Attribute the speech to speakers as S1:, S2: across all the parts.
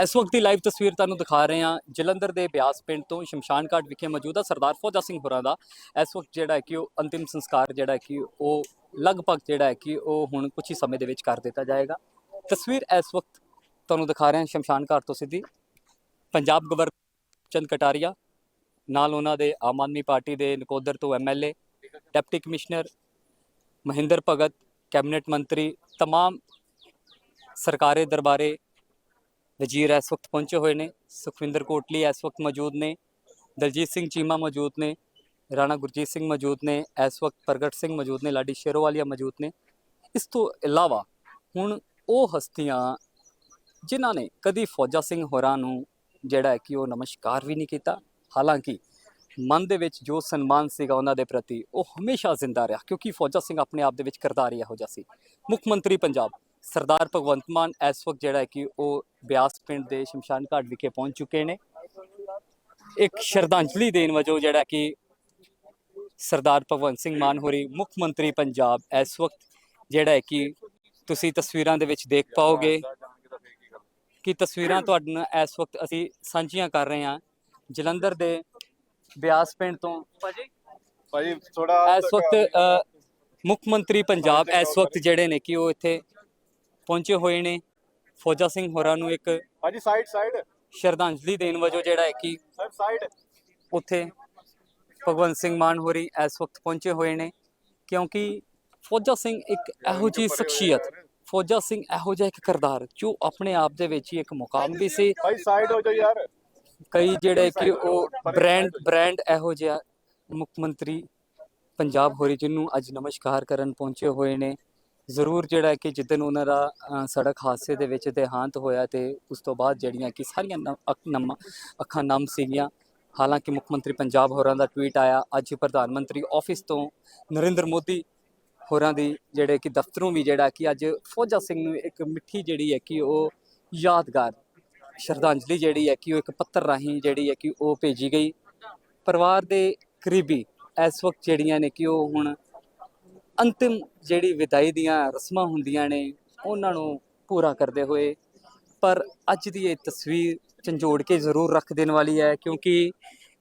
S1: ਇਸ ਵਕਤ ਦੀ ਲਾਈਵ ਤਸਵੀਰ ਤੁਹਾਨੂੰ ਦਿਖਾ ਰਹੇ ਹਾਂ ਜਲੰਧਰ ਦੇ ਬਿਆਸ ਪਿੰਡ ਤੋਂ ਸ਼ਮਸ਼ਾਨ ਘਾਟ ਵਿਖੇ ਮੌਜੂਦ ਆ ਸਰਦਾਰ ਫੌਜਾ ਸਿੰਘ ਹੋਰਾਂ ਦਾ ਇਸ ਵਕਤ ਜਿਹੜਾ ਹੈ ਕਿ ਉਹ ਅੰਤਿਮ ਸੰਸਕਾਰ ਜਿਹੜਾ ਹੈ ਕਿ ਉਹ ਲਗਭਗ ਜਿਹੜਾ ਹੈ ਕਿ ਉਹ ਹੁਣ ਕੁਝ ਹੀ ਸਮੇਂ ਦੇ ਵਿੱਚ ਕਰ ਦਿੱਤਾ ਜਾਏਗਾ ਤਸਵੀਰ ਇਸ ਵਕਤ ਤੁਹਾਨੂੰ ਦਿਖਾ ਰਹੇ ਹਾਂ ਸ਼ਮਸ਼ਾਨ ਘਾਟ ਤੋਂ ਸਿੱਧੀ ਪੰਜਾਬ ਗਵਰਨਰ ਚੰਦ ਕਟਾਰੀਆ ਨਾਲ ਉਹਨਾਂ ਦੇ ਆਮ ਆਦਮੀ ਪਾਰਟੀ ਦੇ ਨਕੋਦਰ ਤੋਂ MLA deputy commissioner Mahinder Bhagat cabinet ਮੰਤਰੀ तमाम ਸਰਕਾਰੀ ਦਰਬਾਰੇ ਵਜ਼ੀਰ ਇਸ ਵਕਤ ਪਹੁੰਚੇ ਹੋਏ ਨੇ ਸੁਖਵਿੰਦਰ ਕੋਟਲੀ ਇਸ ਵਕਤ ਮੌਜੂਦ ਨੇ ਦਲਜੀਤ ਸਿੰਘ ਚੀਮਾ ਮੌਜੂਦ ਨੇ ਰਾਣਾ ਗੁਰਜੀਤ ਸਿੰਘ ਮੌਜੂਦ ਨੇ ਇਸ ਵਕਤ ਪ੍ਰਗਟ ਸਿੰਘ ਮੌਜੂਦ ਨੇ ਲਾਡੀ ਸ਼ੇਰੋਵਾਲੀਆ ਮੌਜੂਦ ਨੇ ਇਸ ਤੋਂ ਇਲਾਵਾ ਹੁਣ ਉਹ ਹਸਤੀਆਂ ਜਿਨ੍ਹਾਂ ਨੇ ਕਦੀ ਫੌਜਾ ਸਿੰਘ ਹੋਰਾਂ ਨੂੰ ਜਿਹੜਾ ਹੈ ਕਿ ਉਹ ਨਮਸਕਾਰ ਵੀ ਨਹੀਂ ਕੀਤਾ ਹਾਲਾਂਕਿ ਮਨ ਦੇ ਵਿੱਚ ਜੋ ਸਨਮਾਨ ਸੀਗਾ ਉਹਨਾਂ ਦੇ ਪ੍ਰਤੀ ਉਹ ਹਮੇਸ਼ਾ ਜ਼ਿੰਦਾ ਰਿਹਾ ਕਿਉਂਕਿ ਫੌਜਾ ਸਿੰਘ ਆਪਣੇ ਆਪ ਦੇ ਵਿੱਚ ਕਿਰਦਾਰ ਇਹੋ ਜਿਹਾ ਸੀ ਮੁੱਖ ਮੰਤਰੀ ਪੰਜਾਬ ਸਰਦਾਰ ਭਗਵੰਤ ਮਾਨ ਇਸ ਵਕਤ ਜਿਹੜਾ ਕਿ ਉਹ ਬਿਆਸ ਪਿੰਡ ਦੇ ਸ਼ਮਸ਼ਾਨ ਘਾਟ ਵਿਖੇ ਪਹੁੰਚ ਚੁੱਕੇ ਨੇ। ਇੱਕ ਸ਼ਰਧਾਂਜਲੀ ਦੇਣ ਵਜੋਂ ਜਿਹੜਾ ਕਿ ਸਰਦਾਰ ਭਗਵੰਤ ਸਿੰਘ ਮਾਨ ਹੋਰੀ ਮੁੱਖ ਮੰਤਰੀ ਪੰਜਾਬ ਇਸ ਵਕਤ ਜਿਹੜਾ ਹੈ ਕਿ ਤੁਸੀਂ ਤਸਵੀਰਾਂ ਦੇ ਵਿੱਚ ਦੇਖ ਪਾਓਗੇ ਕਿ ਤਸਵੀਰਾਂ ਤੁਹਾਡੇ ਨਾਲ ਇਸ ਵਕਤ ਅਸੀਂ ਸਾਂਝੀਆਂ ਕਰ ਰਹੇ ਹਾਂ। ਜਲੰਧਰ ਦੇ ਬਿਆਸ ਪਿੰਡ ਤੋਂ ਭਾਜੀ?
S2: ਭਾਜੀ ਥੋੜਾ
S1: ਇਸ ਵਕਤ ਮੁੱਖ ਮੰਤਰੀ ਪੰਜਾਬ ਇਸ ਵਕਤ ਜਿਹੜੇ ਨੇ ਕਿ ਉਹ ਇੱਥੇ ਪਹੁੰਚੇ ਹੋਏ ਨੇ। ਫੌਜਾ ਸਿੰਘ ਹੋਰਾਂ ਨੂੰ ਇੱਕ
S2: ਭਾਜੀ ਸਾਈਡ ਸਾਈਡ
S1: ਸ਼ਰਧਾਂਜਲੀ ਦੇਣ ਵਜੋਂ ਜਿਹੜਾ ਹੈ ਕਿ
S2: ਸਰ ਸਾਈਡ
S1: ਉੱਥੇ ਭਗਵੰਤ ਸਿੰਘ ਮਾਨ ਹੋਰੀ ਇਸ ਵਕਤ ਪਹੁੰਚੇ ਹੋਏ ਨੇ। ਕਿਉਂਕਿ ਫੌਜਾ ਸਿੰਘ ਇੱਕ ਇਹੋ ਜਿਹੀ ਸ਼ਖਸੀਅਤ ਫੌਜਾ ਸਿੰਘ ਇਹੋ ਜਿਹਾ ਇੱਕ ਕਿਰਦਾਰ ਜੋ ਆਪਣੇ ਆਪ ਦੇ ਵਿੱਚ ਹੀ ਇੱਕ ਮੁਕਾਮ ਵੀ ਸੀ।
S2: ਭਾਈ ਸਾਈਡ ਹੋ ਜਾਓ ਯਾਰ।
S1: ਕਈ ਜਿਹੜੇ ਕਿ ਉਹ ਬ੍ਰਾਂਡ ਬ੍ਰਾਂਡ ਇਹੋ ਜਿਹਾ ਮੁੱਖ ਮੰਤਰੀ ਪੰਜਾਬ ਹੋਰੀ ਜਿਹਨੂੰ ਅੱਜ ਨਮਸਕਾਰ ਕਰਨ ਪਹੁੰਚੇ ਹੋਏ ਨੇ। ਜ਼ਰੂਰ ਜਿਹੜਾ ਕਿ ਜਿੱਦਨ ਉਹਨਾਂ ਦਾ ਸੜਕ ਹਾਦਸੇ ਦੇ ਵਿੱਚ ਦੇਹਾਂਤ ਹੋਇਆ ਤੇ ਉਸ ਤੋਂ ਬਾਅਦ ਜਿਹੜੀਆਂ ਕਿ ਸਾਰੀਆਂ ਨਮ- ਨਮ, ਅੱਖਾਂ ਨਮ ਸੀਗੀਆਂ। ਹਾਲਾਂਕਿ ਮੁੱਖ ਮੰਤਰੀ ਪੰਜਾਬ ਹੋਰਾਂ ਦਾ ਟਵੀਟ ਆਇਆ, ਅੱਜ ਪ੍ਰਧਾਨ ਮੰਤਰੀ ਆਫਿਸ ਤੋਂ ਨਰਿੰਦਰ ਮੋਦੀ ਹੋਰਾਂ ਦੀ ਜਿਹੜੇ ਕਿ ਦਫ਼ਤਰੋਂ ਵੀ ਜਿਹੜਾ ਕਿ ਅੱਜ ਫੌਜਾ ਸਿੰਘ ਨੂੰ ਇੱਕ ਮਿੱਠੀ ਜਿਹੜੀ ਹੈ ਕਿ ਉਹ ਯਾਦਗਾਰ, ਸ਼ਰਧਾਂਜਲੀ ਜਿਹੜੀ ਹੈ ਕਿ ਉਹ ਇੱਕ ਪੱਤਰ ਰਾਹੀਂ ਜਿਹੜੀ ਹੈ ਕਿ ਉਹ ਭੇਜੀ ਗਈ। ਪਰਿਵਾਰ ਦੇ ਕਰੀਬੀ ਇਸ ਵਕਤ ਜਿਹੜੀਆਂ ਨੇ ਕਿ ਉਹ ਹੁਣ ਅੰਤਿਮ ਜਿਹੜੀ ਵਿਦਾਈ ਦੀਆਂ ਰਸਮਾਂ ਹੁੰਦੀਆਂ ਨੇ, ਉਹਨਾਂ ਨੂੰ ਪੂਰਾ ਕਰਦੇ ਹੋਏ। ਪਰ ਅੱਜ ਦੀ ਇਹ ਤਸਵੀਰ ਝੰਜੋੜ ਕੇ ਜ਼ਰੂਰ ਰੱਖ ਦੇਣ ਵਾਲੀ ਹੈ, ਕਿਉਂਕਿ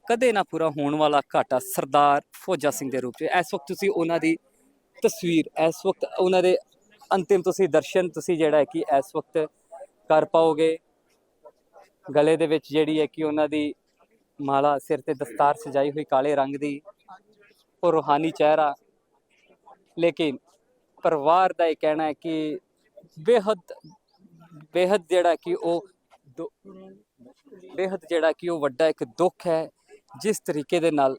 S1: ਕਦੇ ਨਾ ਪੂਰਾ ਹੋਣ ਵਾਲਾ ਘਾਟਾ ਸਰਦਾਰ ਫੌਜਾ ਸਿੰਘ ਦੇ ਰੂਪ 'ਚ ਇਸ ਵਕਤ ਤੁਸੀਂ ਉਹਨਾਂ ਦੀ ਤਸਵੀਰ, ਇਸ ਵਕਤ ਉਹਨਾਂ ਦੇ ਅੰਤਿਮ ਤੁਸੀਂ ਦਰਸ਼ਨ, ਤੁਸੀਂ ਜਿਹੜਾ ਹੈ ਕਿ ਇਸ ਵਕਤ ਕਰ ਪਾਓਗੇ। ਗਲੇ ਦੇ ਵਿੱਚ ਜਿਹੜੀ ਹੈ ਕਿ ਉਹਨਾਂ ਦੀ ਮਾਲਾ ਸਿਰ ਤੇ ਦਸਤਾਰ ਸਜਾਈ ਹੋਈ ਕਾਲੇ ਰੰਗ ਦੀ, ਉਹ ਰੂਹਾਨੀ ਚਿਹਰਾ। ਲੇਕਿਨ ਪਰਿਵਾਰ ਦਾ ਇਹ ਕਹਿਣਾ ਹੈ ਕਿ ਬੇਹੱਦ ਬੇਹੱਦ ਜਿਹੜਾ ਕਿ ਉਹ ਦੁ- ਬੇਹੱਦ ਜਿਹੜਾ ਕਿ ਉਹ ਵੱਡਾ ਇੱਕ ਦੁੱਖ ਹੈ, ਜਿਸ ਤਰੀਕੇ ਦੇ ਨਾਲ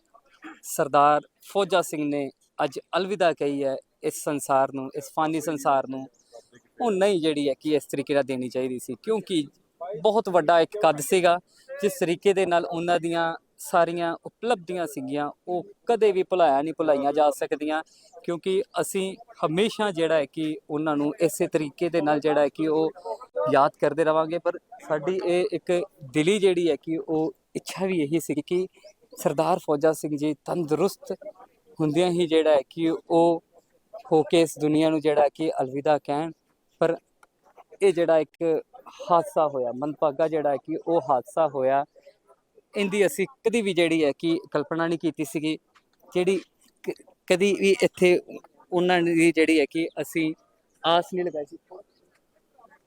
S1: ਸਰਦਾਰ ਫੌਜਾ ਸਿੰਘ ਨੇ ਅੱਜ ਅਲਵਿਦਾ ਕਹੀ ਹੈ ਇਸ ਸੰਸਾਰ ਨੂੰ, ਇਸ ਫਾਨੀ ਸੰਸਾਰ ਨੂੰ, ਉਹ ਨਹੀਂ ਜਿਹੜੀ ਹੈ ਕਿ ਇਸ ਤਰੀਕੇ ਨਾਲ ਦੇਣੀ ਚਾਹੀਦੀ ਸੀ, ਕਿਉਂਕਿ ਬਹੁਤ ਵੱਡਾ ਇੱਕ ਕੱਦ ਸੀਗਾ, ਜਿਸ ਤਰੀਕੇ ਦੇ ਨਾਲ ਉਹਨਾਂ ਦੀਆਂ ਸਾਰੀਆਂ ਉਪਲਬਧੀਆਂ ਸੀਗੀਆਂ, ਉਹ ਕਦੇ ਵੀ ਭੁਲਾਇਆ ਨਹੀਂ, ਭੁਲਾਈਆਂ ਜਾ ਸਕਦੀਆਂ। ਕਿਉਂਕਿ ਅਸੀਂ ਹਮੇਸ਼ਾ ਜਿਹੜਾ ਹੈ ਕਿ ਉਹਨਾਂ ਨੂੰ ਇਸੇ ਤਰੀਕੇ ਦੇ ਨਾਲ ਜਿਹੜਾ ਹੈ ਕਿ ਉਹ ਯਾਦ ਕਰਦੇ ਰਵਾਂਗੇ। ਪਰ ਸਾਡੀ ਇਹ ਇੱਕ ਦਿਲੀ ਜਿਹੜੀ ਹੈ ਕਿ ਉਹ ਇੱਛਾ ਵੀ ਇਹੀ ਸੀ ਕਿ ਸਰਦਾਰ ਫੌਜਾ ਸਿੰਘ ਜੀ ਤੰਦਰੁਸਤ ਹੁੰਦਿਆਂ ਹੀ ਜਿਹੜਾ ਹੈ ਕਿ ਉਹ ਹੋ ਕੇ ਇਸ ਦੁਨੀਆ ਨੂੰ ਜਿਹੜਾ ਕਿ ਅਲਵਿਦਾ ਕਹਿਣ। ਪਰ ਇਹ ਜਿਹੜਾ ਇੱਕ ਹਾਦਸਾ ਹੋਇਆ ਮਨਪਾਗਾ ਜਿਹੜਾ ਕਿ ਉਹ ਹਾਦਸਾ ਹੋਇਆ ਇਹਦੀ ਅਸੀਂ ਕਦੀ ਵੀ ਜਿਹੜੀ ਹੈ ਕਿ ਕਲਪਨਾ ਨਹੀਂ ਕੀਤੀ ਸੀਗੀ ਜਿਹੜੀ ਕ- ਕਦੀ ਵੀ ਇੱਥੇ ਉਹਨਾਂ ਦੀ ਜਿਹੜੀ ਹੈ ਕਿ ਅਸੀਂ ਆਸ ਨਹੀਂ ਲਗਾਈ ਸੀ।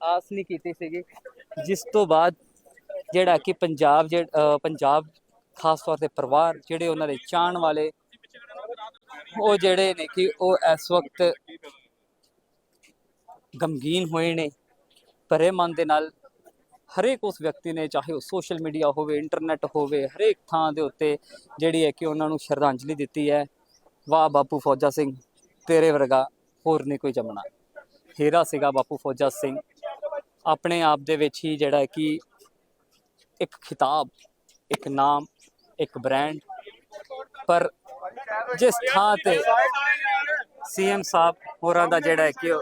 S1: ਆਸ ਨਹੀਂ ਕੀਤੀ ਸੀਗੀ। ਜਿਸ ਤੋਂ ਬਾਅਦ ਜਿਹੜਾ ਕਿ ਪੰਜਾਬ ਜਿਹ ਅ, ਪੰਜਾਬ ਖਾਸ ਤੌਰ ਤੇ ਪਰਿਵਾਰ ਜਿਹੜੇ ਉਹਨਾਂ ਦੇ ਚਾਹਣ ਵਾਲੇ ਉਹ ਜਿਹੜੇ ਨੇ ਕਿ ਉਹ ਇਸ ਵਕਤ ਗਮਗੀਨ ਹੋਏ ਨੇ ਭਰੇ ਮਨ ਦੇ ਨਾਲ ਹਰੇਕ ਉਸ ਵਿਅਕਤੀ ਨੇ, ਚਾਹੇ ਉਹ ਸੋਸ਼ਲ ਮੀਡੀਆ ਹੋਵੇ ਇੰਟਰਨੈਟ ਹੋਵੇ, ਹਰੇਕ ਥਾਂ ਦੇ ਉੱਤੇ ਜਿਹੜੀ ਹੈ ਕਿ ਉਹਨਾਂ ਨੂੰ ਸ਼ਰਧਾਂਜਲੀ ਦਿੱਤੀ ਹੈ। ਵਾਹ ਬਾਪੂ ਫੌਜਾ ਸਿੰਘ, ਤੇਰੇ ਵਰਗਾ ਹੋਰ ਨਹੀਂ ਕੋਈ ਜੰਮਣਾ। ਹੀਰਾ ਸੀਗਾ ਬਾਪੂ ਫੌਜਾ ਸਿੰਘ। ਆਪਣੇ ਆਪ ਦੇ ਵਿੱਚ ਹੀ ਜਿਹੜਾ ਕਿ ਇੱਕ ਖਿਤਾਬ, ਇੱਕ ਨਾਮ, ਇੱਕ ਬ੍ਰਾਂਡ ਪਰ ਜਿਸ ਥਾਂ ਤੇ ਸੀਐਮ ਸਾਹਿਬ ਹੋਰਾਂ ਦਾ ਜਿਹੜਾ ਹੈ ਕਿ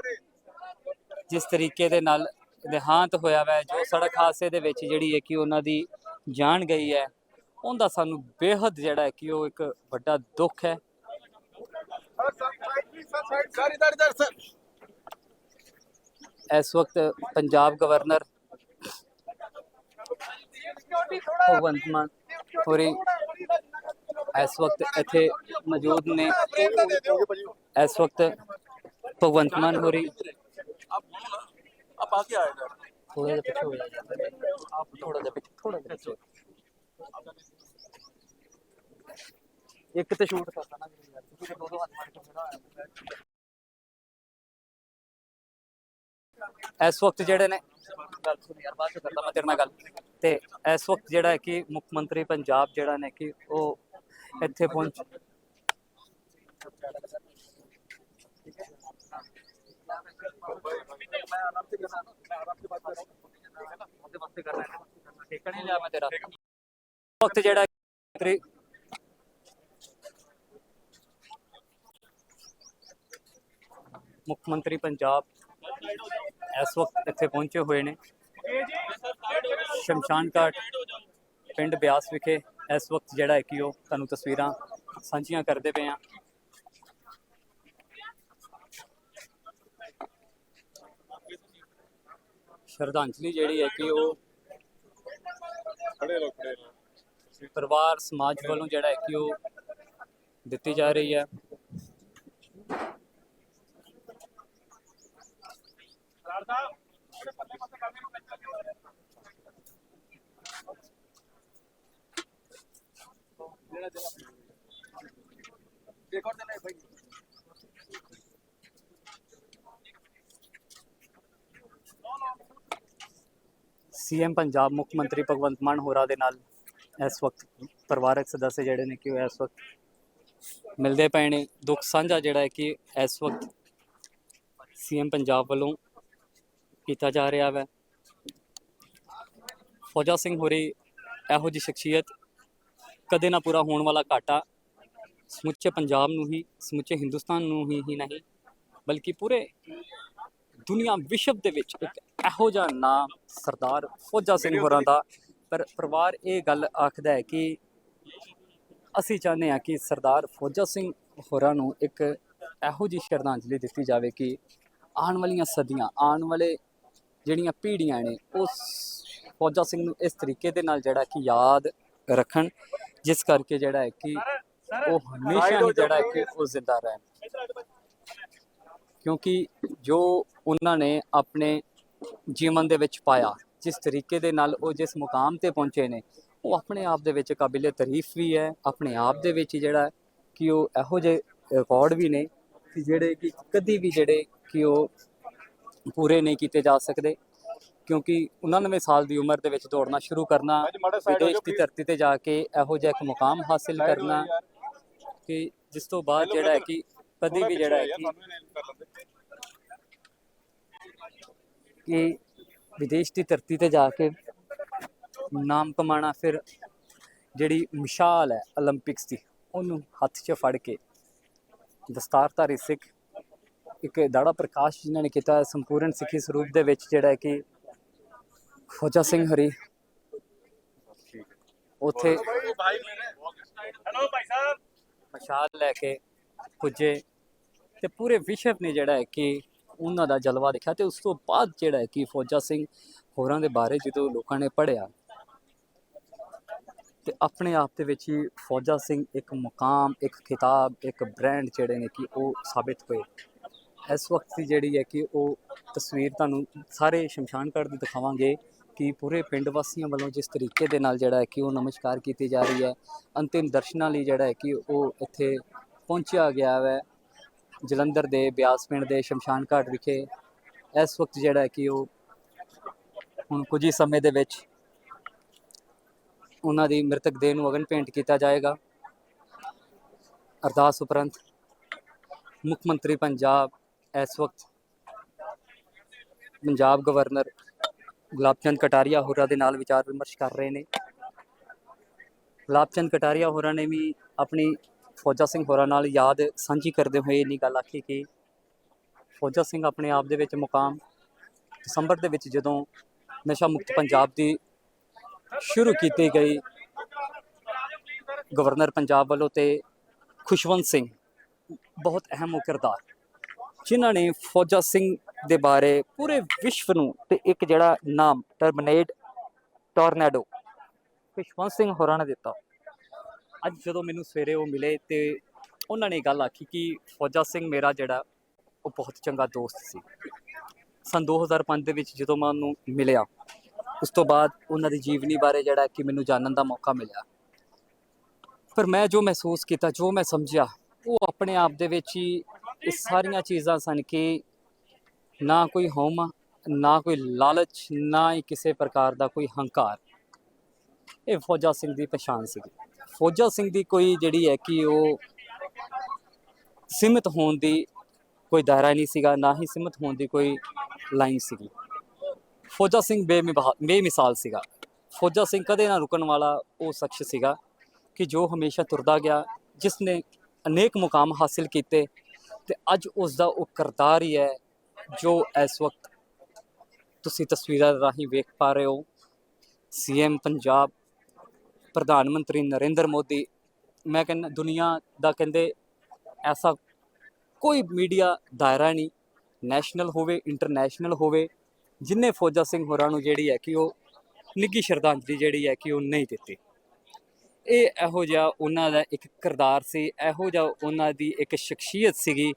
S1: ਜਿਸ ਤਰੀਕੇ ਦੇ ਨਾਲ ਦੇਹਾਂਤ ਹੋਇਆ ਵੈ, ਜੋ ਸੜਕ ਹਾਦਸੇ ਦੇ ਵਿੱਚ ਜਿਹੜੀ ਹੈ ਕਿ ਉਹਨਾਂ ਦੀ ਜਾਨ ਗਈ ਹੈ, ਉਹਦਾ ਸਾਨੂੰ ਬੇਹੱਦ ਜਿਹੜਾ ਹੈ ਕਿ ਉਹ ਇੱਕ ਵੱਡਾ ਦੁੱਖ ਹੈ। ਇਸ ਵਕਤ ਪੰਜਾਬ ਗਵਰਨਰ ਭਗਵੰਤ ਮਾਨ ਹੋਰੀ ਇਸ ਵਕਤ ਇੱਥੇ ਮੌਜੂਦ ਨੇ। ਇਸ ਵਕਤ ਭਗਵੰਤ ਮਾਨ ਹੋਰੀ
S2: ਆਪਾਂ ਕੀ ਆਏ
S1: ਥੋੜਾ ਜਿਹਾ ਪਿੱਛੇ ਹੋ ਜਾ। ਆਪ ਥੋੜਾ ਜਿਹਾ ਪਿੱਛੇ ਥੋੜਾ ਜਿਹਾ ਪਿੱਛੇ। ਇੱਕ ਤੇ ਸ਼ੂਟ ਕਰਦਾ ਨਾ ਯਾਰ ਕਿਉਂਕਿ ਦੋ ਦੋ ਹੱਥ ਮਾਰ ਕੇ ਮੇਰਾ ਇਸ ਵਕਤ ਜਿਹੜੇ ਨੇ ਗੱਲ ਸੁਣ ਯਾਰ ਬਾਅਦ ਚ ਕਰਦਾ ਮੈਂ ਤੇਰੇ ਨਾਲ ਗੱਲ। ਤੇ ਇਸ ਵਕਤ ਜਿਹੜਾ ਹੈ ਕਿ ਮੁੱਖ ਮੰਤਰੀ ਪੰਜਾਬ ਜਿਹੜਾ ਨੇ ਕਿ ਉਹ ਇੱਥੇ ਪਹੁੰਚ ਵਕਤ ਜਿਹੜਾ ਮੁੱਖ ਮੰਤਰੀ ਪੰਜਾਬ ਇਸ ਵਕਤ ਇੱਥੇ ਪਹੁੰਚੇ ਹੋਏ ਨੇ। ਸ਼ਮਸ਼ਾਨ ਘਾਟ ਪਿੰਡ ਬਿਆਸ ਵਿਖੇ ਇਸ ਵਕਤ ਜਿਹੜਾ ਹੈ ਕਿ ਉਹ ਤੁਹਾਨੂੰ ਤਸਵੀਰਾਂ ਸਾਂਝੀਆਂ ਕਰਦੇ ਪਏ ਆ ਸ਼ਰਧਾਂਜਲੀ ਜਿਹੜੀ ਹੈ ਕਿ ਉਹ ਪਰਿਵਾਰ, ਸਮਾਜ ਵੱਲੋਂ ਜਿਹੜਾ ਹੈ ਕਿ ਉਹ ਦਿੱਤੀ ਜਾ ਰਹੀ ਹੈ।
S2: ਦੇਖੋ ਤੇ ਨਹੀਂ ਭਾਈ।
S1: ਸੀਐਮ ਪੰਜਾਬ ਮੁੱਖ ਮੰਤਰੀ ਭਗਵੰਤ ਮਾਨ ਹੋਰਾਂ ਦੇ ਨਾਲ ਇਸ ਵਕਤ ਪਰਿਵਾਰਕ ਸਦੱਸਿਆ ਜਿਹੜੇ ਨੇ ਕਿ ਉਹ ਇਸ ਵਕਤ ਮਿਲਦੇ ਪਏ ਨੇ। ਦੁੱਖ ਸਾਂਝਾ ਜਿਹੜਾ ਹੈ ਕਿ ਇਸ ਵਕਤ ਸੀਐਮ ਪੰਜਾਬ ਵੱਲੋਂ ਕੀਤਾ ਜਾ ਰਿਹਾ ਹੈ ਫੌਜਾ ਸਿੰਘ ਹੋਰੀ ਇਹੋ ਜਿਹੀ ਸ਼ਖਸੀਅਤ ਕਦੇ ਨਾ ਪੂਰਾ ਹੋਣ ਵਾਲਾ ਘਾਟਾ ਸਮੁੱਚੇ ਪੰਜਾਬ ਨੂੰ ਹੀ, ਸਮੁੱਚੇ ਹਿੰਦੁਸਤਾਨ ਨੂੰ ਹੀ ਹੀ ਨਹੀਂ, ਬਲਕਿ ਪੂਰੇ ਦੁਨੀਆ ਵਿਸ਼ਵ ਦੇ ਵਿੱਚ ਇੱਕ ਇਹੋ ਜਿਹਾ ਨਾਮ ਸਰਦਾਰ ਫੌਜਾ ਸਿੰਘ ਹੋਰਾਂ ਦਾ। ਪਰ ਪਰਿਵਾਰ ਇਹ ਗੱਲ ਆਖਦਾ ਹੈ ਕਿ ਅਸੀਂ ਚਾਹੁੰਦੇ ਹਾਂ ਕਿ ਸਰਦਾਰ ਫੌਜਾ ਸਿੰਘ ਹੋਰਾਂ ਨੂੰ ਇੱਕ ਇਹੋ ਜਿਹੀ ਸ਼ਰਧਾਂਜਲੀ ਦਿੱਤੀ ਜਾਵੇ ਕਿ ਆਉਣ ਵਾਲੀਆਂ ਸਦੀਆਂ ਆਉਣ ਵਾਲੇ ਜਿਹੜੀਆਂ ਪੀੜ੍ਹੀਆਂ ਨੇ ਉਸ ਫੌਜਾ ਸਿੰਘ ਨੂੰ ਇਸ ਤਰੀਕੇ ਦੇ ਨਾਲ ਜਿਹੜਾ ਕਿ ਯਾਦ ਰੱਖਣ ਜਿਸ ਕਰਕੇ ਜਿਹੜਾ ਹੈ ਕਿ ਉਹ ਹਮੇਸ਼ਾ ਹੀ ਜਿਹੜਾ ਹੈ ਕਿ ਉਹ ਜ਼ਿੰਦਾ ਰਹਿਣ। ਕਿਉਂਕਿ ਜੋ ਉਹਨਾਂ ਨੇ ਆਪਣੇ ਜੀਵਨ ਦੇ ਵਿੱਚ ਪਾਇਆ ਜਿਸ ਤਰੀਕੇ ਦੇ ਨਾਲ ਉਹ ਜਿਸ ਮੁਕਾਮ ਤੇ ਪਹੁੰਚੇ ਨੇ ਉਹ ਆਪਣੇ ਆਪ ਦੇ ਵਿੱਚ ਕਾਬਿਲੇ ਤਾਰੀਫ ਵੀ ਹੈ ਆਪਣੇ ਆਪ ਦੇ ਵਿੱਚ ਜਿਹੜਾ ਕਿ ਉਹ ਇਹੋ ਜਿਹੇ ਰਿਕਾਰਡ ਵੀ ਨੇ ਕਿ ਜਿਹੜੇ ਕਿ ਕਦੀ ਵੀ ਜਿਹੜੇ ਕਿ ਉਹ ਪੂਰੇ ਨਹੀਂ ਕੀਤੇ ਜਾ ਸਕਦੇ। ਕਿਉਂਕਿ 99 ਸਾਲ ਦੀ ਉਮਰ ਦੇ ਵਿੱਚ ਦੌੜਨਾ ਸ਼ੁਰੂ ਕਰਨਾ
S2: ਦੇਸ਼
S1: ਦੀ ਧਰਤੀ ਤੇ ਜਾ ਕੇ ਇਹੋ ਜਿਹਾ ਇੱਕ ਮੁਕਾਮ ਹਾਸਿਲ ਕਰਨਾ ਕਿ ਜਿਸ ਤੋਂ ਬਾਅਦ ਜਿਹੜਾ ਹੈ ਕਿ ਕਦੀ ਵੀ ਜਿਹੜਾ ਹੈ ਕਿ ਵਿਦੇਸ਼ ਦੀ ਧਰਤੀ ਤੇ ਜਾ ਕੇ ਨਾਮ ਕਮਾਣਾ ਫਿਰ ਜਿਹੜੀ ਮਿਸਾਲ ਹੈ 올림픽ਸ ਦੀ ਉਹਨੂੰ ਹੱਥ 'ਚ ਫੜ ਕੇ ਦਸਤਾਰਧਾਰੀ ਸਿੱਖ ਇੱਕ ਦਾੜਾ ਪ੍ਰਕਾਸ਼ ਜਿਨ੍ਹਾਂ ਨੇ ਕੀਤਾ ਸੰਪੂਰਨ ਸਿੱਖੀ ਸਰੂਪ ਦੇ ਵਿੱਚ ਜਿਹੜਾ ਕਿ ਖੋਜਾ ਸਿੰਘ ਹਰੀ ਉੱਥੇ
S2: ਹੈਲੋ ਭਾਈ ਸਾਹਿਬ।
S1: ਮਸ਼ਾਲ ਲੈ ਕੇ ਪੁੱਜੇ। ਤੇ ਪੂਰੇ ਵਿਸ਼ਵ ਨੇ ਜਿਹੜਾ ਹੈ ਕਿ ਉਹਨਾਂ ਦਾ ਜਲਵਾ ਦੇਖਿਆ ਤੇ ਉਸ ਤੋਂ ਬਾਅਦ ਜਿਹੜਾ ਹੈ ਕਿ ਫੌਜਾ ਸਿੰਘ ਹੋਰਾਂ ਦੇ ਬਾਰੇ ਜਦੋਂ ਲੋਕਾਂ ਨੇ ਪੜ੍ਹਿਆ ਤੇ ਆਪਣੇ ਆਪ ਦੇ ਵਿੱਚ ਹੀ ਫੌਜਾ ਸਿੰਘ ਇੱਕ ਮੁਕਾਮ, ਇੱਕ ਖਿਤਾਬ, ਇੱਕ ਬ੍ਰਾਂਡ ਜਿਹੜੇ ਨੇ ਕਿ ਉਹ ਸਾਬਿਤ ਹੋਏ। ਇਸ ਵਕਤ ਦੀ ਜਿਹੜੀ ਹੈ ਕਿ ਉਹ ਤਸਵੀਰ ਤੁਹਾਨੂੰ ਸਾਰੇ ਸ਼ਮਸ਼ਾਨ ਘਾਟ ਦੀ ਦਿਖਾਵਾਂਗੇ ਕਿ ਪੂਰੇ ਪਿੰਡ ਵਾਸੀਆਂ ਵੱਲੋਂ ਜਿਸ ਤਰੀਕੇ ਦੇ ਨਾਲ ਜਿਹੜਾ ਹੈ ਕਿ ਉਹ ਨਮਸਕਾਰ ਕੀਤੀ ਜਾ ਰਹੀ ਹੈ, ਅੰਤਿਮ ਦਰਸ਼ਨਾਂ ਲਈ ਜਿਹੜਾ ਹੈ ਕਿ ਉਹ ਇੱਥੇ ਪਹੁੰਚਿਆ ਗਿਆ ਹੈ। ਜਲੰਧਰ ਦੇ ਬਿਆਸ ਪਿੰਡ ਦੇ ਸ਼ਮਸ਼ਾਨ ਘਾਟ ਵਿਖੇ ਇਸ ਵਕਤ ਜਿਹੜਾ ਕਿ ਉਹ ਹੁਣ ਕੁਝ ਹੀ ਸਮੇਂ ਦੇ ਵਿੱਚ ਉਹਨਾਂ ਦੀ ਮ੍ਰਿਤਕ ਦੇਹ ਨੂੰ ਅਗਨ ਭੇਂਟ ਕੀਤਾ ਜਾਏਗਾ। ਅਰਦਾਸ ਉਪਰੰਤ ਮੁੱਖ ਮੰਤਰੀ ਪੰਜਾਬ ਇਸ ਵਕਤ ਪੰਜਾਬ ਗਵਰਨਰ ਗੁਲਾਬ ਚੰਦ ਕਟਾਰੀਆ ਹੋਰਾਂ ਦੇ ਨਾਲ ਵਿਚਾਰ ਵਿਮਰਸ਼ ਕਰ ਰਹੇ ਨੇ। ਗੁਲਾਬ ਚੰਦ ਕਟਾਰੀਆ ਹੋਰਾਂ ਨੇ ਵੀ ਆਪਣੀ ਫੌਜਾ ਸਿੰਘ ਹੋਰਾਂ ਨਾਲ ਯਾਦ ਸਾਂਝੀ ਕਰਦੇ ਹੋਏ ਇੰਨੀ ਗੱਲ ਆਖੀ ਕਿ ਫੌਜਾ ਸਿੰਘ ਆਪਣੇ ਆਪ ਦੇ ਵਿੱਚ ਮੁਕਾਮ ਦਸੰਬਰ ਦੇ ਵਿੱਚ ਜਦੋਂ ਨਸ਼ਾ ਮੁਕਤ ਪੰਜਾਬ ਦੀ ਸ਼ੁਰੂ ਕੀਤੀ ਗਈ, ਗਵਰਨਰ ਪੰਜਾਬ ਵੱਲੋਂ ਤੇ ਖੁਸ਼ਵੰਤ ਸਿੰਘ ਬਹੁਤ ਅਹਿਮ ਕਿਰਦਾਰ, ਜਿਨ੍ਹਾਂ ਨੇ ਫੌਜਾ ਸਿੰਘ ਦੇ ਬਾਰੇ ਪੂਰੇ ਵਿਸ਼ਵ ਨੂੰ ਤੇ ਇੱਕ ਜਿਹੜਾ ਨਾਮ, ਟਰਮੀਨੇਟ ਟੋਰਨੇਡੋ ਖੁਸ਼ਵੰਤ ਸਿੰਘ ਹੋਰਾਂ ਨੇ ਦਿੱਤਾ। ਅੱਜ ਜਦੋਂ ਮੈਨੂੰ ਸਵੇਰੇ ਉਹ ਮਿਲੇ ਤੇ ਉਹਨਾਂ ਨੇ ਗੱਲ ਆਖੀ ਕਿ ਫੌਜਾ ਸਿੰਘ ਮੇਰਾ ਜਿਹੜਾ, ਉਹ ਬਹੁਤ ਚੰਗਾ ਦੋਸਤ ਸੀ। ਸਨ 2005 ਦੇ ਵਿੱਚ ਜਦੋਂ ਮੈਂ ਉਹਨੂੰ ਮਿਲਿਆ, ਉਸ ਤੋਂ ਬਾਅਦ ਉਹਨਾਂ ਦੀ ਜੀਵਨੀ ਬਾਰੇ ਜਿਹੜਾ ਕਿ ਮੈਨੂੰ ਜਾਣਨ ਦਾ ਮੌਕਾ ਮਿਲਿਆ। ਪਰ ਮੈਂ ਜੋ ਮਹਿਸੂਸ ਕੀਤਾ, ਜੋ ਮੈਂ ਸਮਝਿਆ, ਉਹ ਆਪਣੇ ਆਪ ਦੇ ਵਿੱਚ ਹੀ ਇਹ ਸਾਰੀਆਂ ਚੀਜ਼ਾਂ ਸਨ ਕਿ ਨਾ ਕੋਈ ਹਉਮਾ, ਨਾ ਕੋਈ ਲਾਲਚ, ਨਾ ਹੀ ਕਿਸੇ ਪ੍ਰਕਾਰ ਦਾ ਕੋਈ ਹੰਕਾਰ। ਇਹ ਫੌਜਾ ਸਿੰਘ ਦੀ ਪਛਾਣ ਸੀ ਫੌਜਾ ਸਿੰਘ ਦੀ ਕੋਈ ਜਿਹੜੀ ਹੈ ਕਿ ਉਹ ਸੀਮਿਤ ਹੋਣ ਦੀ ਕੋਈ ਦਾਇਰਾ ਨਹੀਂ ਸੀਗਾ, ਨਾ ਹੀ ਸੀਮਿਤ ਹੋਣ ਦੀ ਕੋਈ ਲਾਈਨ ਸੀਗੀ। ਫੌਜਾ ਸਿੰਘ ਬੇਮਿਬਾ- ਬੇਮਿਸਾਲ ਸੀਗਾ। ਫੌਜਾ ਸਿੰਘ ਕਦੇ ਨਾ ਰੁਕਣ ਵਾਲਾ ਉਹ ਸ਼ਖਸ ਸੀਗਾ ਕਿ ਜੋ ਹਮੇਸ਼ਾ ਤੁਰਦਾ ਗਿਆ ਜਿਸ ਨੇ ਅਨੇਕ ਮੁਕਾਮ ਹਾਸਿਲ ਕੀਤੇ ਤੇ ਅੱਜ ਉਸ ਦਾ ਉਹ ਕਰਤਾਰ ਹੀ ਹੈ ਜੋ ਇਸ ਵਕਤ ਤੁਸੀਂ ਤਸਵੀਰਾਂ ਰਾਹੀਂ ਵੇਖ ਪਾ ਰਹੇ ਹੋ। ਸੀਐਮ ਪੰਜਾਬ ਪ੍ਰਧਾਨ ਮੰਤਰੀ ਨਰਿੰਦਰ ਮੋਦੀ, ਮੈਂ ਕਹਿੰਦਾ ਦੁਨੀਆ ਦਾ ਕਹਿੰਦੇ ਐਸਾ ਕੋਈ ਮੀਡੀਆ ਦਾਇਰਾ ਨਹੀਂ, ਨੈਸ਼ਨਲ ਹੋਵੇ, ਇੰਟਰਨੈਸ਼ਨਲ ਹੋਵੇ, ਜਿਨੇ ਫੌਜਾ ਸਿੰਘ ਹੋਰਾਂ ਨੂੰ ਜਿਹੜੀ ਹੈ ਕਿ ਉਹ ਨਿੱਘੀ ਸ਼ਰਧਾਂਜਲੀ ਜਿਹੜੀ ਹੈ ਕਿ ਉਹ ਨਹੀਂ ਦਿੱਤੀ। ਇਹ ਇਹੋ ਜਿਹਾ ਉਹਨਾਂ ਦਾ ਇੱਕ ਕਿਰਦਾਰ ਸੀ, ਇਹੋ ਜਿਹਾ ਉਹਨਾਂ ਦੀ ਇੱਕ ਸ਼ਖਸੀਅਤ ਸੀਗੀ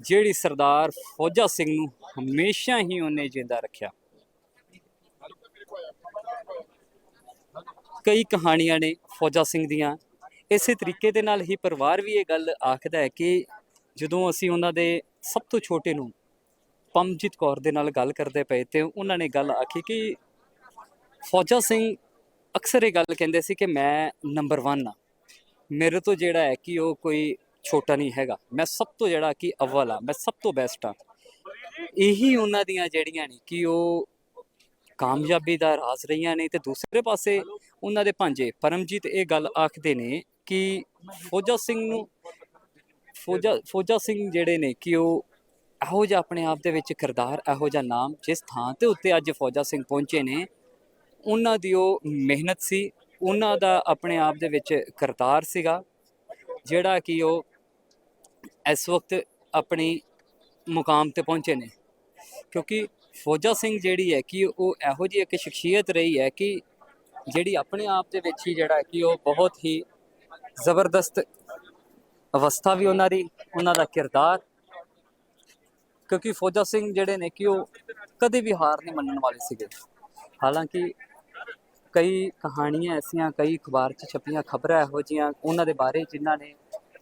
S1: ਜਿਹੜੀ ਸਰਦਾਰ ਫੌਜਾ ਸਿੰਘ ਨੂੰ ਹਮੇਸ਼ਾ ਹੀ ਉਹਨੇ ਜਿੰਦਾ ਰੱਖਿਆ। ਕਈ ਕਹਾਣੀਆਂ ਨੇ ਫੌਜਾ ਸਿੰਘ ਦੀਆਂ। ਇਸੇ ਤਰੀਕੇ ਦੇ ਨਾਲ ਹੀ ਪਰਿਵਾਰ ਵੀ ਇਹ ਗੱਲ ਆਖਦਾ ਹੈ ਕਿ ਜਦੋਂ ਅਸੀਂ ਉਹਨਾਂ ਦੇ ਸਭ ਤੋਂ ਛੋਟੇ ਨੂੰ ਪੰਮਜੀਤ ਕੌਰ ਦੇ ਨਾਲ ਗੱਲ ਕਰਦੇ ਪਏ ਤੇ ਉਹਨਾਂ ਨੇ ਗੱਲ ਆਖੀ ਕਿ ਫੌਜਾ ਸਿੰਘ ਅਕਸਰ ਇਹ ਗੱਲ ਕਹਿੰਦੇ ਸੀ ਕਿ ਮੈਂ ਨੰਬਰ 1 ਆ ਮੇਰੇ ਤੋਂ ਜਿਹੜਾ ਹੈ ਕਿ ਉਹ ਕੋਈ ਛੋਟਾ ਨਹੀਂ ਹੈਗਾ। ਮੈਂ ਸਭ ਤੋਂ ਜਿਹੜਾ ਕਿ ਅਵਲ ਆ ਮੈਂ ਸਭ ਤੋਂ ਬੈਸਟ ਆ ਇਹੀ ਉਹਨਾਂ ਦੀਆਂ ਜਿਹੜੀਆਂ ਨੇ ਕਿ ਉਹ ਕਾਮਯਾਬੀ ਦਾ ਰਾਜ਼ ਰਹੀਆਂ ਨੇ ਤੇ ਦੂਸਰੇ ਪਾਸੇ ਉਹਨਾਂ ਦੇ ਭਾਂਜੇ। ਪਰਮਜੀਤ ਇਹ ਗੱਲ ਆਖਦੇ ਨੇ ਕਿ ਫੌਜਾ ਸਿੰਘ ਨੂੰ ਫੌਜਾ ਫੌਜਾ ਸਿੰਘ ਜਿਹੜੇ ਨੇ ਕਿ ਉਹ ਇਹੋ ਜਿਹਾ ਆਪਣੇ ਆਪ ਦੇ ਵਿੱਚ ਕਿਰਦਾਰ, ਇਹੋ ਜਿਹਾ ਨਾਮ ਜਿਸ ਥਾਂ ਤੇ ਉੱਤੇ ਅੱਜ ਫੌਜਾ ਸਿੰਘ ਪਹੁੰਚੇ ਨੇ, ਉਹਨਾਂ ਦੀ ਉਹ ਮਿਹਨਤ ਸੀ, ਉਹਨਾਂ ਦਾ ਆਪਣੇ ਆਪ ਦੇ ਵਿੱਚ ਕਿਰਦਾਰ ਸੀਗਾ, ਜਿਹੜਾ ਕਿ ਉਹ ਇਸ ਵਕਤ ਆਪਣੀ ਮੁਕਾਮ ਤੇ ਪਹੁੰਚੇ ਨੇ। ਕਿਉਂਕਿ ਫੌਜਾ ਸਿੰਘ ਜਿਹੜੀ ਹੈ ਕਿ ਉਹ ਇਹੋ ਜਿਹੀ ਇੱਕ ਸ਼ਖਸੀਅਤ ਰਹੀ ਹੈ ਕਿ ਜਿਹੜੀ ਆਪਣੇ ਆਪ ਦੇ ਵਿੱਚ ਹੀ ਜਿਹੜਾ ਕਿ ਉਹ ਬਹੁਤ ਹੀ ਜ਼ਬਰਦਸਤ ਅਵਸਥਾ ਵੀ ਉਹਨਾਂ ਦੀ, ਉਹਨਾਂ ਦਾ ਕਿਰਦਾਰ। ਕਿਉਂਕਿ ਫੌਜਾ ਸਿੰਘ ਜਿਹੜੇ ਨੇ ਕਿ ਉਹ ਕਦੇ ਵੀ ਹਾਰ ਨਹੀਂ ਮੰਨਣ ਵਾਲੇ ਸੀਗੇ। ਹਾਲਾਂਕਿ ਕਈ ਕਹਾਣੀਆਂ ਐਸੀਆਂ, ਕਈ ਅਖਬਾਰ 'ਚ ਛਪੀਆਂ ਖਬਰਾਂ ਇਹੋ ਜੀਆਂ ਉਹਨਾਂ ਦੇ ਬਾਰੇ ਜਿਨ੍ਹਾਂ ਨੇ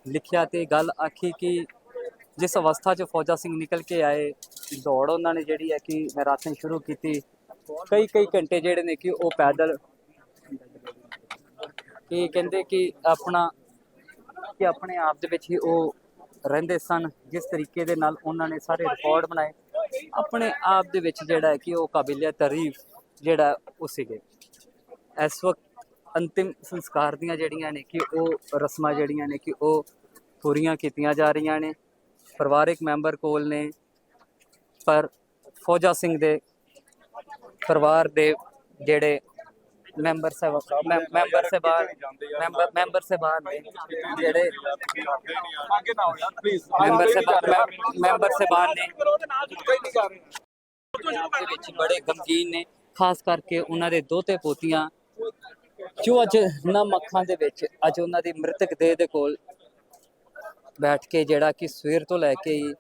S1: ਲਿਖਿਆ ਤੇ ਗੱਲ ਆਖੀ ਕਿ ਜਿਸ ਅਵਸਥਾ 'ਚ ਫੌਜਾ ਸਿੰਘ ਨਿਕਲ ਕੇ ਆਏ, ਦੌੜ ਉਹਨਾਂ ਨੇ ਜਿਹੜੀ ਹੈ ਕਿ ਮੈਰਾਥਨ ਸ਼ੁਰੂ ਕੀਤੀ। ਕਈ ਕਈ ਘੰਟੇ ਜਿਹੜੇ ਨੇ ਕਿ ਉਹ ਪੈਦਲ ਕਿ ਕਹਿੰਦੇ ਕਿ ਆਪਣਾ, ਕਿ ਆਪਣੇ ਆਪ ਦੇ ਵਿੱਚ ਹੀ ਉਹ ਰਹਿੰਦੇ ਸਨ, ਜਿਸ ਤਰੀਕੇ ਦੇ ਨਾਲ ਉਹਨਾਂ ਨੇ ਸਾਰੇ ਰਿਕਾਰਡ ਬਣਾਏ। ਆਪਣੇ ਆਪ ਦੇ ਵਿੱਚ ਜਿਹੜਾ ਹੈ ਕਿ ਉਹ ਕਾਬਿਲਿਅਤ ਤਾਰੀਫ ਜਿਹੜਾ ਉਹ ਸੀਗੇ। ਇਸ ਵਕਤ ਅੰਤਿਮ ਸੰਸਕਾਰ ਦੀਆਂ ਜਿਹੜੀਆਂ ਨੇ ਕਿ ਉਹ ਰਸਮਾਂ ਜਿਹੜੀਆਂ ਨੇ ਕਿ ਉਹ ਪੂਰੀਆਂ ਕੀਤੀਆਂ ਜਾ ਰਹੀਆਂ ਨੇ। ਪਰਿਵਾਰਿਕ ਮੈਂਬਰ ਕੋਲ ਨੇ, ਪਰ ਫੌਜਾ ਸਿੰਘ ਦੇ ਪਰਿਵਾਰ ਦੇ ਜਿਹੜੇ ਮੈਂਬਰ ਸਾਹਿਬ ਮੈਂ- ਮੈਂਬਰ ਸਾਹਿਬਾਨ ਮੈਂਬਰ ਮੈਂਬਰ ਸਾਹਿਬਾਨ ਨੇ। ਜਿਹੜੇ
S2: ਅੱਗੇ ਨਾ ਹੋ ਯਾਰ ਪਲੀਜ਼
S1: ਮੈਂਬਰ ਸਾਹਿਬਾਨ ਮੈਂ- ਮੈਂਬਰ ਸਾਹਿਬਾਨ ਨੇ ਦੇ ਵਿੱਚ ਬੜੇ ਗਮਗੀਨ ਨੇ। ਖਾਸ ਕਰਕੇ ਉਹਨਾਂ ਦੇ ਦੋਤੇ ਪੋਤੀਆਂ। ਜੋ ਅੱਜ ਨਮ ਅੱਖਾਂ ਦੇ ਵਿੱਚ, ਅੱਜ ਉਹਨਾਂ ਦੀ ਮ੍ਰਿਤਕ ਦੇਹ ਦੇ ਕੋਲ ਬੈਠ ਕੇ ਜਿਹੜਾ ਕਿ ਸਵੇਰ ਤੋਂ ਲੈ ਕੇ ਹੀ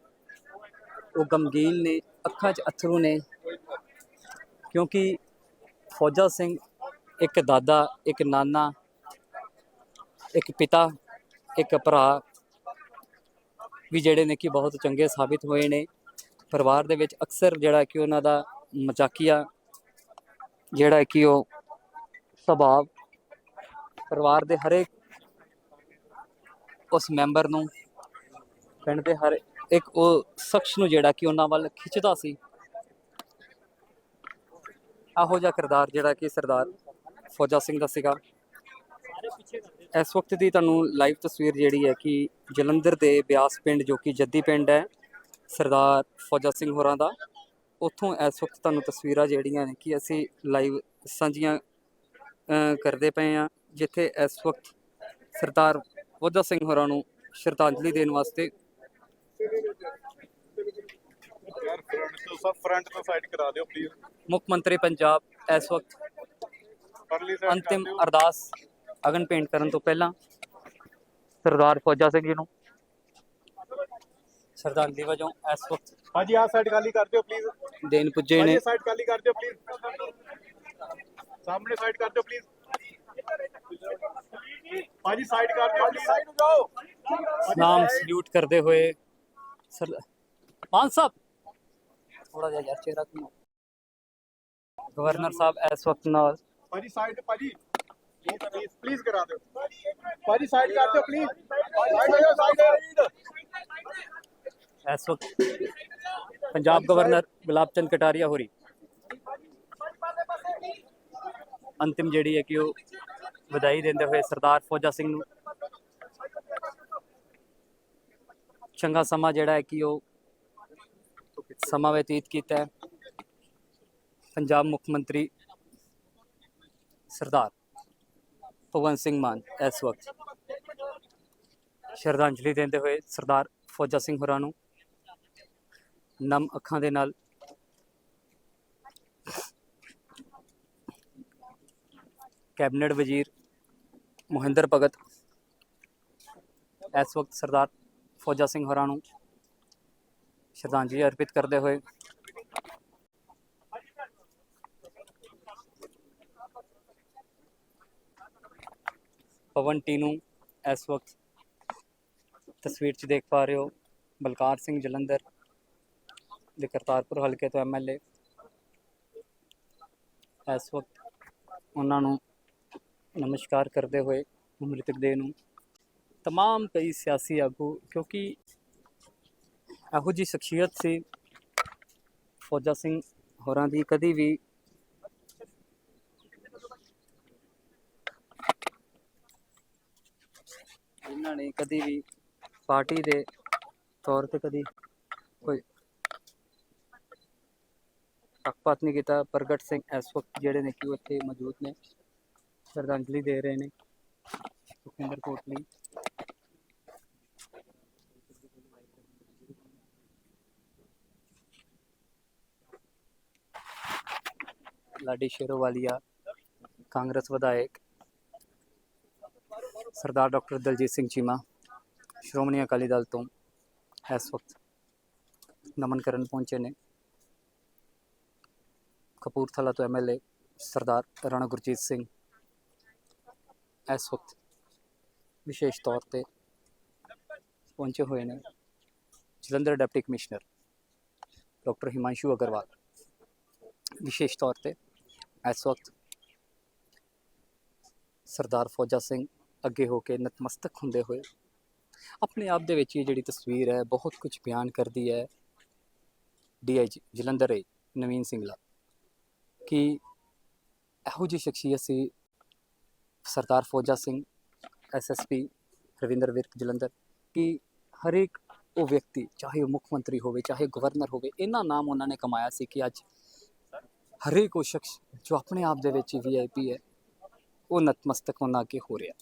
S1: ਉਹ ਗਮਗੀਨ ਨੇ, ਅੱਖਾਂ 'ਚ ਅਥਰੂ ਨੇ। ਕਿਉਂਕਿ ਫੌਜਾ ਸਿੰਘ ਇੱਕ ਦਾਦਾ, ਇੱਕ ਨਾਨਾ, ਇੱਕ ਪਿਤਾ, ਇੱਕ ਭਰਾ ਵੀ ਜਿਹੜੇ ਨੇ ਕਿ ਬਹੁਤ ਚੰਗੇ ਸਾਬਿਤ ਹੋਏ ਨੇ। ਪਰਿਵਾਰ ਦੇ ਵਿੱਚ ਅਕਸਰ ਜਿਹੜਾ ਕਿ ਉਹਨਾਂ ਦਾ ਮਜ਼ਾਕੀਆ, ਜਿਹੜਾ ਕਿ ਉਹ ਸੁਭਾਅ ਪਰਿਵਾਰ ਦੇ ਹਰੇਕ ਉਸ ਮੈਂਬਰ ਨੂੰ, ਪਿੰਡ ਦੇ ਹਰ ਇੱਕ ਉਹ ਸ਼ਖਸ ਨੂੰ ਜਿਹੜਾ ਕਿ ਉਹਨਾਂ ਵੱਲ ਖਿੱਚਦਾ ਸੀ। ਇਹੋ ਜਿਹਾ ਕਿਰਦਾਰ ਜਿਹੜਾ ਕਿ ਸਰਦਾਰ ਫੌਜਾ ਸਿੰਘ ਦਾ ਸੀਗਾ। ਇਸ ਵਕਤ ਦੀ ਤੁਹਾਨੂੰ ਲਾਈਵ ਤਸਵੀਰ ਜਿਹੜੀ ਹੈ ਕਿ ਜਲੰਧਰ ਦੇ ਬਿਆਸ ਪਿੰਡ ਜੋ ਕਿ ਜੱਦੀ ਪਿੰਡ ਹੈ ਸਰਦਾਰ ਫੌਜਾ ਸਿੰਘ ਹੋਰਾਂ ਦਾ ਉੱਥੋਂ ਇਸ ਵਕਤ ਤੁਹਾਨੂੰ ਤਸਵੀਰਾਂ ਜਿਹੜੀਆਂ ਨੇ ਕਿ ਅਸੀਂ ਲਾਈਵ ਸਾਂਝੀਆਂ ਕਰਦੇ ਪਏ ਆ ਜਿੱਥੇ ਇਸ ਵਕਤ ਸਰਦਾਰ ਫੌਜਾ ਸਿੰਘ ਹੋਰਾਂ ਨੂੰ ਸ਼ਰਧਾਂਜਲੀ ਦੇਣ ਵਾਸਤੇ ਮੁੱਖ ਮੰਤਰੀ ਪੰਜਾਬ ਇਸ ਵਕਤ ਅੰਤਿਮ। ਅਰਦਾਸ ਅਗਨ ਭੇਂਟ ਕਰਨ ਤੋਂ ਪਹਿਲਾਂ ਸਰਦਾਰ ਫੌਜਾ ਸਿੰਘ ਜੀ ਨੂੰ। ਸ਼ਰਧਾਂਜਲੀ ਵਜੋਂ ਇਸ ਵਕਤ
S2: ਭਾਜੀ ਆਹ ਸਾਈਡ ਖਾਲੀ ਕਰ ਦਿਓ ਪਲੀਜ਼
S1: ਦੇਣ ਪੁੱਜੇ ਨੇ।
S2: ਸਾਈਡ ਖਾਲੀ ਕਰ ਦਿਓ ਪਲੀਜ਼ ਸਾਹਮਣੇ ਸਾਈਡ ਕਰ ਦਿਓ ਪਲੀਜ਼ ਭਾਜੀ ਸਾਈਡ ਕਰ ਦਿਓ ਪਲੀਜ਼ ਸਾਈਡ ਜਾਓ।
S1: ਨਾਮ ਸਲੂਟ ਕਰਦੇ ਹੋਏ ਸਰ ਮਾਨ ਸਾਹਿਬ। ਥੋੜਾ ਜਿਹਾ ਯਾਰ ਚਿਹਰਾ ਘੁਮਾਓ। ਗਵਰਨਰ ਸਾਹਿਬ ਇਸ ਵਕਤ ਨਾਲ
S2: ਭਾਜੀ ਸਾਈਡ ਭਾਜੀ। ਪਲੀਜ਼ ਪਲੀਜ਼ ਕਰਾ ਦਿਓ। ਭਾਜੀ ਸਾਈਡ ਕਰ ਦਿਓ ਪਲੀਜ਼ ਸਾਈਡ ਹੋ ਸਾਈਡ
S1: ਇਸ ਵਕਤ ਪੰਜਾਬ ਗਵਰਨਰ ਗੁਲਾਬ ਚੰਦ ਕਟਾਰੀਆ ਹੋਰੀ। ਅੰਤਿਮ ਜਿਹੜੀ ਹੈ ਕਿ ਉਹ ਵਧਾਈ ਦਿੰਦੇ ਹੋਏ ਸਰਦਾਰ ਫੌਜਾ ਸਿੰਘ ਨੂੰ। ਚੰਗਾ ਸਮਾਂ ਜਿਹੜਾ ਹੈ ਕਿ ਉਹ ਸਮਾਂ ਬਤੀਤ ਕੀਤਾ ਹੈ। ਪੰਜਾਬ ਮੁੱਖ ਮੰਤਰੀ ਸਰਦਾਰ ਭਗਵੰਤ ਸਿੰਘ ਮਾਨ, ਇਸ ਵਕਤ। ਸ਼ਰਧਾਂਜਲੀ ਦਿੰਦੇ ਹੋਏ ਸਰਦਾਰ ਫੌਜਾ ਸਿੰਘ ਹੋਰਾਂ ਨੂੰ ਨਮ ਅੱਖਾਂ ਦੇ ਨਾਲ ਕੈਬਨਿਟ ਵਜ਼ੀਰ ਮੋਹਿੰਦਰ ਭਗਤ, ਇਸ ਵਕਤ ਸਰਦਾਰ ਫੌਜਾ ਸਿੰਘ ਹੋਰਾਂ ਨੂੰ ਸ਼ਰਧਾਂਜਲੀ ਅਰਪਿਤ ਕਰਦੇ ਹੋਏ ਪਵਨ ਟੀਨੂ ਇਸ ਵਕਤ ਤਸਵੀਰ 'ਚ ਦੇਖ ਪਾ ਰਹੇ ਹੋ ਬਲਕਾਰ ਸਿੰਘ ਜਲੰਧਰ ਦੇ ਕਰਤਾਰਪੁਰ ਹਲਕੇ ਤੋਂ ਐਮਐਲਏ ਇਸ ਵਕਤ ਉਹਨਾਂ ਨੂੰ ਨਮਸਕਾਰ ਕਰਦੇ ਹੋਏ ਮ੍ਰਿਤਕ ਦੇਹ ਨੂੰ तमाम ਕਈ ਸਿਆਸੀ ਆਗੂ ਕਿਉਂਕਿ ਇਹੋ ਜੀ ਸ਼ਖਸੀਅਤ ਸੀ ਫੌਜਾ ਸਿੰਘ ਹੋਰਾਂ ਦੀ ਕਦੀ ਵੀ ਇਹਨਾਂ ਨੇ ਕਦੀ ਵੀ ਪਾਰਟੀ ਦੇ ਤੌਰ ਤੇ ਕਦੀ ਕੋਈ ਪੱਖਪਾਤ ਨਹੀਂ ਕੀਤਾ। ਪ੍ਰਗਟ ਸਿੰਘ ਇਸ ਵਕਤ ਜਿਹੜੇ ਨੇ ਕਿ ਉਹ ਇੱਥੇ ਮੌਜੂਦ ਨੇ। ਸ਼ਰਧਾਂਜਲੀ ਦੇ ਰਹੇ ਨੇ ਸੁਖਿੰਦਰ ਕੋਟਲੀ। ਲਾਡੀ ਸ਼ੇਰੋਵਾਲੀਆ, ਕਾਂਗਰਸ ਵਿਧਾਇਕ ਸਰਦਾਰ ਡਾਕਟਰ ਦਲਜੀਤ ਸਿੰਘ ਚੀਮਾ, ਸ਼੍ਰੋਮਣੀ ਅਕਾਲੀ ਦਲ ਤੋਂ ਇਸ ਵਕਤ ਨਮਨ ਕਰਨ ਪਹੁੰਚੇ ਨੇ। ਕਪੂਰਥਲਾ ਤੋਂ ਐਮਐਲਏ ਸਰਦਾਰ ਰਾਣਾ ਗੁਰਜੀਤ ਸਿੰਘ ਇਸ ਵਕਤ ਵਿਸ਼ੇਸ਼ ਤੌਰ ਤੇ ਪਹੁੰਚੇ ਹੋਏ ਨੇ। Jalandhar deputy commissioner doctor Himanshu Agarwal ਵਿਸ਼ੇਸ਼ ਤੌਰ ਤੇ ਇਸ ਵਕਤ ਸਰਦਾਰ ਫੌਜਾ ਸਿੰਘ ਅੱਗੇ ਹੋ ਕੇ ਨਤਮਸਤਕ ਹੁੰਦੇ ਹੋਏ। ਆਪਣੇ ਆਪ ਦੇ ਵਿੱਚ ਇਹ ਜਿਹੜੀ ਤਸਵੀਰ ਹੈ, ਬਹੁਤ ਕੁਝ ਬਿਆਨ ਕਰਦੀ ਹੈ ਡੀਆਈਜੀ ਜਲੰਧਰ ਏ ਨਵੀਨ ਸਿੰਘਲਾ ਕਿ ਇਹੋ ਜਿਹੀ ਸ਼ਖਸੀਅਤ ਸੀ ਸਰਦਾਰ ਫੌਜਾ ਸਿੰਘ ਐਸਐਸਪੀ ਰਵਿੰਦਰ ਵਿਰਕ ਜਲੰਧਰ ਕਿ ਹਰੇਕ ਉਹ ਵਿਅਕਤੀ, ਚਾਹੇ ਉਹ ਮੁੱਖ ਮੰਤਰੀ ਹੋਵੇ, ਚਾਹੇ ਗਵਰਨਰ ਹੋਵੇ, ਇਹਨਾਂ ਨਾਮ ਉਹਨਾਂ ਨੇ ਕਮਾਇਆ ਸੀ ਕਿ ਅੱਜ ਹਰੇਕ ਉਹ ਸ਼ਖਸ ਜੋ ਆਪਣੇ ਆਪ ਦੇ ਵਿੱਚ ਵੀਆਈਪੀ ਹੈ, ਉਹ ਨਤਮਸਤਕ ਉਹਨਾਂ ਅੱਗੇ ਹੋ ਰਿਹਾ।